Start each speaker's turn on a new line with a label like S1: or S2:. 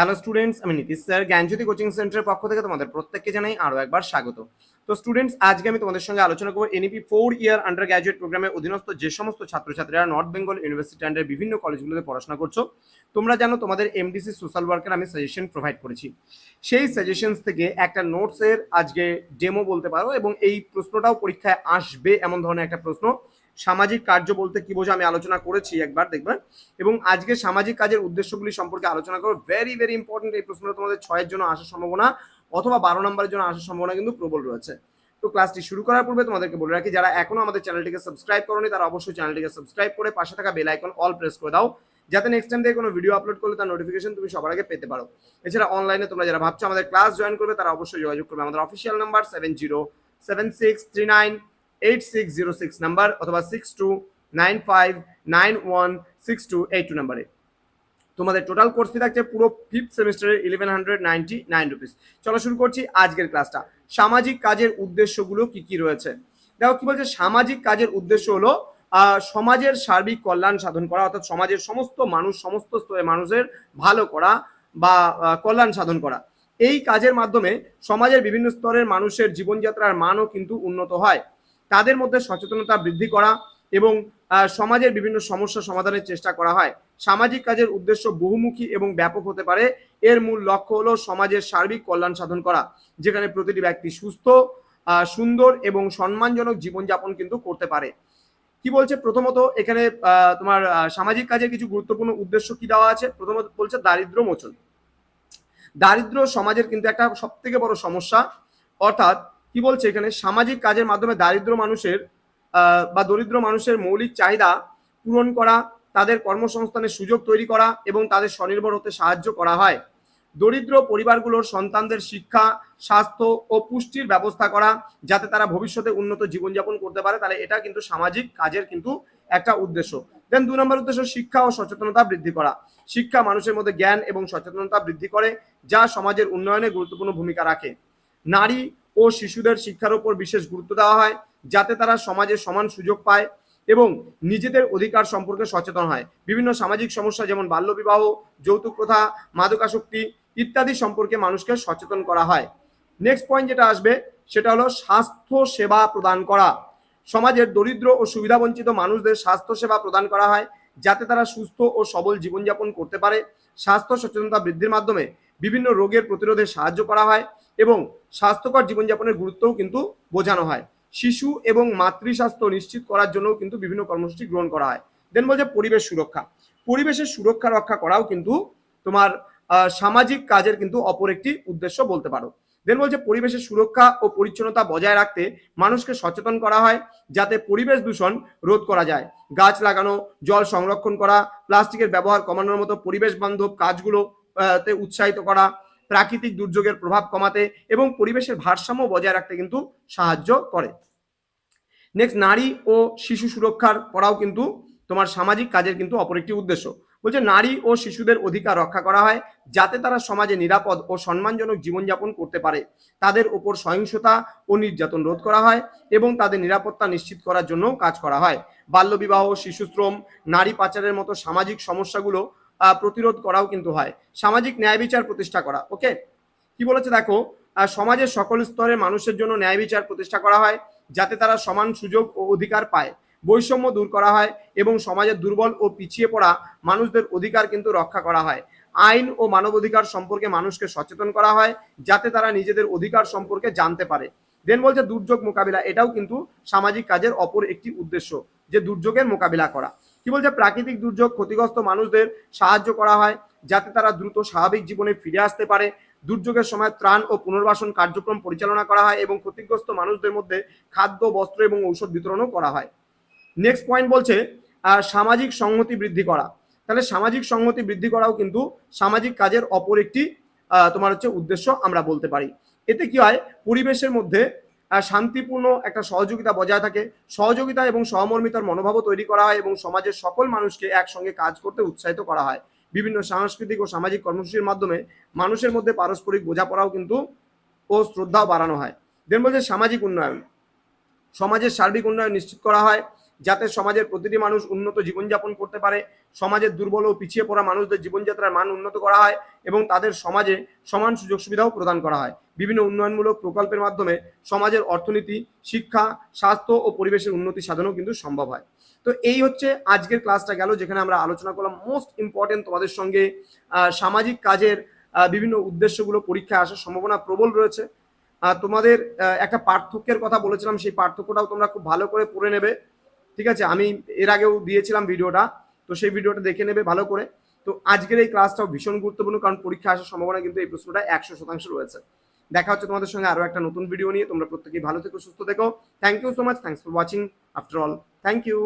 S1: Hello students আমি Nitish sir জ্ঞানজ্যোতি coaching সেন্টারের পক্ষ থেকে তোমাদের প্রত্যেককে জানাই আরও একবার স্বাগত। তো স্টুডেন্টস আজকে আমি তোমাদের সঙ্গে আলোচনা করব NEP four year undergraduate প্রোগ্রামের অধীনস্থ যে সমস্ত ছাত্রছাত্রীরা নর্থ বেঙ্গল ইউনিভার্সিটি আন্ডার বিভিন্ন কলেজগুলোতে পড়াশোনা করছ, তোমরা জানো তোমাদের এমডিসি সোশ্যাল ওয়ার্কের আমি সাজেশন প্রোভাইড করেছি। সেই সাজেশনস থেকে একটা নোটসের আজকে ডেমো বলতে পারো এবং এই প্রশ্নটাও পরীক্ষায় আসবে এমন ধরনের একটা প্রশ্ন। সামাজিক কার্য বলতে কি বোঝো আমি আলোচনা করেছি একবার, দেখবে? এবং আজকে সামাজিক কাজের উদ্দেশ্যগুলি সম্পর্কে আলোচনা করো। ভেরি ভেরি ইম্পর্টেন্ট এই প্রশ্নটা তোমাদের ছয়ের জন্য আসার সম্ভাবনা অথবা বারো নম্বরের জন্য আসার সম্ভাবনা কিন্তু প্রবল রয়েছে। তো ক্লাসটি শুরু করার পূর্বে তোমাদেরকে বলে রাখি, যারা এখনও আমাদের চ্যানেলটিকে সাবস্ক্রাইব করোনি, তারা অবশ্যই চ্যানেলটিকে সাবস্ক্রাইব করে পাশে থাকা বেল আইকন অল প্রেস করে দাও, যাতে নেক্সট টাইম থেকে কোনো ভিডিও আপলোড করলে তার নোটিফিকেশন তুমি সবার আগে পেতে পারো। এছাড়া অনলাইনে তোমরা যারা ভাবছ আমাদের ক্লাস জয়েন করবে, তারা অবশ্যই যোগাযোগ করবে। আমাদের official number seven zero seven six three nine eight six zero six number অথবা six two nine five nine one six two eight two নাম্বারে তোমাদের টোটাল কোর্স ফি থাকছে পুরো ফিফথ সেমিস্টারের eleven hundred ninety nine rupees চলো শুরু করছি আজকের ক্লাসটা সামাজিক কাজের উদ্দেশ্যগুলো কি কি রয়েছে? দেখো কি বলছে? সামাজিক কাজের উদ্দেশ্য হলো সমাজের সার্বিক কল্যাণ সাধন করা, অর্থাৎ সমাজের সমস্ত মানুষ, সমস্ত স্তরের মানুষের ভালো করা বা কল্যাণ সাধন করা। এই কাজের মাধ্যমে সমাজের বিভিন্ন স্তরের মানুষের জীবনযাত্রার মানও কিন্তু উন্নত হয়। তাদের মধ্যে সচেতনতা বৃদ্ধি করা এবং সমাজের বিভিন্ন সমস্যা সমাধানের চেষ্টা করা হয়। সামাজিক কাজের উদ্দেশ্য বহুমুখী এবং ব্যাপক হতে পারে। এর মূল লক্ষ্য হলো সমাজের সার্বিক কল্যাণ সাধন করা, যেখানে প্রতিটি ব্যক্তি সুস্থ সুন্দর এবং সম্মানজনক জীবনযাপন কিন্তু করতে পারে। কি বলছে? প্রথমত এখানে তোমার সামাজিক কাজের কিছু গুরুত্বপূর্ণ উদ্দেশ্য কি দেওয়া আছে? প্রথমত বলছে দারিদ্র মোচন। দারিদ্র সমাজের কিন্তু একটা সব থেকে বড় সমস্যা। অর্থাৎ কি বলছে এখানে? সামাজিক কাজের মাধ্যমে দারিদ্র মানুষের বা দরিদ্র মানুষের মৌলিক চাহিদা পূরণ করা, তাদের কর্মসংস্থানের সুযোগ তৈরি করা এবং তাদের স্বনির্ভর হতে সাহায্য করা হয়। দরিদ্র পরিবারগুলোর সন্তানদের শিক্ষা, স্বাস্থ্য ও পুষ্টির ব্যবস্থা করা যাতে তারা ভবিষ্যতে উন্নত জীবনযাপন করতে পারে, তাহলে এটা কিন্তু সামাজিক কাজের কিন্তু একটা উদ্দেশ্য। দেন দু নম্বর উদ্দেশ্য, শিক্ষা ও সচেতনতা বৃদ্ধি করা। শিক্ষা মানুষের মধ্যে জ্ঞান এবং সচেতনতা বৃদ্ধি করে, যা সমাজের উন্নয়নে গুরুত্বপূর্ণ ভূমিকা রাখে। নারী ও শিশুদের শিক্ষার উপর বিশেষ গুরুত্ব দেওয়া হয়, যাতে তারা সমাজে সমান সুযোগ পায় এবং নিজেদের অধিকার সম্পর্কে সচেতন হয়। বিভিন্ন সামাজিক সমস্যা যেমন বাল্যবিবাহ, যৌতুক প্রথা, মাদকাসক্তি ইত্যাদি সম্পর্কে মানুষকে সচেতন করা হয়। নেক্সট পয়েন্ট যেটা আসবে, সেটা হলো স্বাস্থ্য সেবা প্রদান করা। সমাজের দরিদ্র ও সুবিধাবঞ্চিত মানুষদের স্বাস্থ্য সেবা প্রদান করা হয়, যাতে তারা সুস্থ ও সবল জীবনযাপন করতে পারে। স্বাস্থ্য সচেতনতা বৃদ্ধির মাধ্যমে বিভিন্ন রোগের প্রতিরোধে সাহায্য করা হয়। এবং স্বাস্থ্যকর জীবনযাপনের গুরুত্বও কিন্তু বোঝানো হয়। শিশু এবং মাতৃস্বাস্থ্য নিশ্চিত করার জন্যও কিন্তু বিভিন্ন কর্মসূচি গ্রহণ করা হয়। দেন বলছে পরিবেশ সুরক্ষা। পরিবেশের সুরক্ষা রক্ষা করাও কিন্তু তোমার সামাজিক কাজের কিন্তু অপর একটি উদ্দেশ্য বলতে পারো। দেন বলছে পরিবেশের সুরক্ষা ও পরিচ্ছন্নতা বজায় রাখতে মানুষকে সচেতন করা হয় যাতে পরিবেশ দূষণ রোধ করা যায়। গাছ লাগানো, জল সংরক্ষণ করা, প্লাস্টিকের ব্যবহার কমানোর মতো পরিবেশ বান্ধব কাজগুলো তে উৎসাহিত করা প্রাকৃতিক দুর্যোগের প্রভাব কমাতে এবং পরিবেশের ভারসাম্য বজায় রাখতে কিন্তু সাহায্য করে। নেক্সট নারী ও শিশু সুরক্ষার করাও কিন্তু তোমার সামাজিক কাজের কিন্তু অপর একটি উদ্দেশ্য। বলছে, নারী ও শিশুদের অধিকার রক্ষা করা হয় যাতে তারা সমাজে নিরাপদ ও সম্মানজনক জীবনযাপন করতে পারে। তাদের উপর সহিংসতা ও নির্যাতন রোধ করা হয় এবং তাদের নিরাপত্তা নিশ্চিত করার জন্য কাজ করা হয়। বাল্যবিবাহ, শিশুশ্রম, নারী পাচারের মতো সামাজিক সমস্যাগুলো প্রতিরোধ করাও কিন্তু হয়। সামাজিক ন্যায় বিচার প্রতিষ্ঠা করা, ওকে? কি বলেছে দেখো সমাজের সকল স্তরের মানুষের জন্য ন্যায় বিচার প্রতিষ্ঠা করা হয়, যাতে তারা সমান সুযোগ ও অধিকার পায়। বৈষম্য দূর করা হয় এবং সমাজের দুর্বল ও পিছিয়ে পড়া মানুষদের অধিকার কিন্তু রক্ষা করা হয়। আইন ও মানবাধিকার সম্পর্কে মানুষকে সচেতন করা হয়, যাতে তারা নিজেদের অধিকার সম্পর্কে জানতে পারে। দেন বলছে দুর্যোগ মোকাবিলা, এটাও কিন্তু সামাজিক কাজের অপর একটি উদ্দেশ্য, যে দুর্যোগের মোকাবিলা করা। কি বলছে? প্রাকৃতিক দুর্যোগ ক্ষতিগ্রস্ত মানুষদের সাহায্য করা হয়, যাতে তারা দ্রুত স্বাভাবিক জীবনে ফিরে আসতে পারে। দুর্যোগের সময় ত্রাণ ও পুনর্বাসন কার্যক্রম পরিচালনা করা হয় এবং ক্ষতিগ্রস্ত মানুষদের মধ্যে খাদ্য, বস্ত্র এবং ঔষধ বিতরণও করা হয়। নেক্সট পয়েন্ট বলছে সামাজিক সংহতি বৃদ্ধি করা। তাহলে সামাজিক সংহতি বৃদ্ধি করাও কিন্তু সামাজিক কাজের অপর একটি তোমার হচ্ছে উদ্দেশ্য আমরা বলতে পারি। এতে কি হয়? পরিবেশের মধ্যে শান্তিপূর্ণ একটা সহযোগিতা বজায় থাকে। সহযোগিতা এবং সহমর্মিতার মনোভাবও তৈরি করা হয় এবং সমাজের সকল মানুষকে একসঙ্গে কাজ করতে উৎসাহিত করা হয়। বিভিন্ন সাংস্কৃতিক ও সামাজিক কর্মসূচির মাধ্যমে মানুষের মধ্যে পারস্পরিক বোঝাপড়াও কিন্তু ও শ্রদ্ধাও বাড়ানো হয়। দেন বলছে সামাজিক উন্নয়ন। সমাজের সার্বিক উন্নয়ন নিশ্চিত করা হয়। যাতে সমাজের প্রতিটি মানুষ উন্নত জীবনযাপন করতে পারে সমাজের দুর্বল ও পিছিয়ে পড়া মানুষদের জীবনযাত্রার মান উন্নত করা হয় এবং তাদের সমাজে সমান সুযোগ সুবিধাও প্রদান করা হয়। বিভিন্ন উন্নয়নমূলক প্রকল্পের মাধ্যমে সমাজের অর্থনীতি, শিক্ষা, স্বাস্থ্য ও পরিবেশের উন্নতি সাধনও কিন্তু সম্ভব হয়। তো এই হচ্ছে আজকের ক্লাসটা গেল, যেখানে আমরা আলোচনা করলাম মোস্ট ইম্পর্টেন্ট তোমাদের সঙ্গে সামাজিক কাজের বিভিন্ন উদ্দেশ্যগুলো পরীক্ষায় আসার সম্ভাবনা প্রবল রয়েছে। তোমাদের একটা পার্থক্যের কথা বলেছিলাম, সেই পার্থক্যটাও তোমরা খুব ভালো করে পড়ে নেবে। ঠিক আছে? আমি এর আগেও দিয়েছিলাম ভিডিওটা, তো সেই ভিডিওটা দেখে নেবে ভালো করে। তো আজকের এই ক্লাসটাও ভীষণ গুরুত্বপূর্ণ, কারণ পরীক্ষা আসার সম্ভাবনা কিন্তু এই প্রশ্নটা একশো শতাংশ রয়েছে। দেখা হচ্ছে তোমাদের সঙ্গে আরও একটা নতুন ভিডিও নিয়ে। তোমরা প্রত্যেকেই ভালো থেকো, সুস্থ থেকো। Thank you so much thanks for watching after all thank you